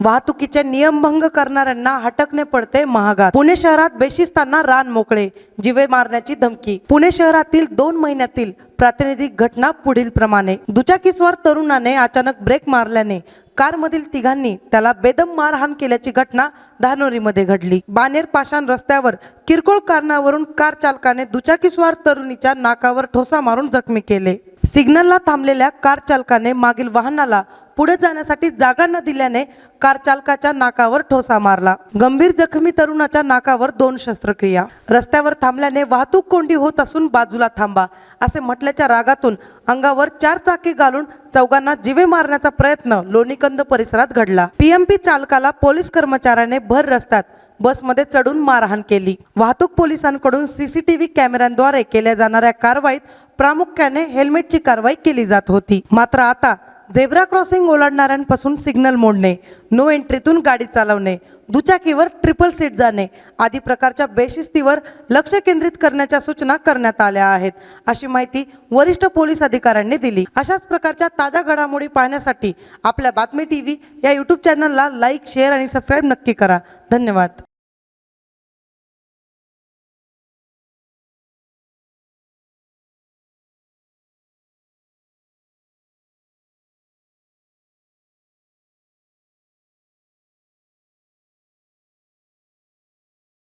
वाहतुकीचे नियमभंग करणाऱ्यांना हटकणे पडते महागात. पुणे शहरात बेशिस्तांना रान मोकळे जिवे मारण्याची धमकी. पुणे शहरातील दोन महिन्यातील प्रातिनिधिक घटना पुढील प्रमाणे. दुचाकीस्वार तरुणाने अचानक ब्रेक मारल्याने कारमधील तिघांनी त्याला बेदम मारहाण केल्याची घटना धानोरीमध्ये घडली. बानेर पाषाण रस्त्यावर किरकोळ कारणावरून कार चालकाने दुचाकीस्वार तरुणीच्या नाकावर ठोसा मारून जखमी केले. सिग्नलला थांबलेल्या कार चालकाने मागील वाहनाला पुढे जाण्यासाठी जागा न दिल्याने कार चालकाच्या नाकावर ठोसा मारला. गंभीर जखमी तरुणाच्या नाकावर दोन शस्त्रक्रिया. रस्त्यावर थांबल्याने वाहतूक कोंडी होत असून बाजूला थांबा असे म्हटल्याच्या रागातून अंगावर चार चाकी घालून चौघांना जिवे मारण्याचा प्रयत्न लोणीकंद परिसरात घडला. पीएमपी चालकाला पोलीस कर्मचाऱ्याने भर रस्त्यात बसमध्ये चढून मारहाण केली. वाहतूक पोलिसांकडून सीसीटीव्ही कॅमेऱ्यांद्वारे केल्या जाणाऱ्या कारवाईत प्रामुख्याने हेल्मेटची कारवाई केली जात होती. मात्र आता झेब्रा क्रॉसिंग ओलांडणाऱ्यांपासून सिग्नल मोडणे नो एंट्रीतून गाडी चालवणे दुचाकीवर ट्रिपल सीट जाणे आदी प्रकारच्या बेशिस्तीवर लक्ष केंद्रित करण्याच्या सूचना करण्यात आल्या आहेत अशी माहिती वरिष्ठ पोलीस अधिकाऱ्यांनी दिली. अशाच प्रकारच्या ताज्या घडामोडी पाहण्यासाठी आपल्या बातमी टी व्ही या यूट्यूब चॅनलला लाईक शेअर आणि सबस्क्राईब नक्की करा. धन्यवाद.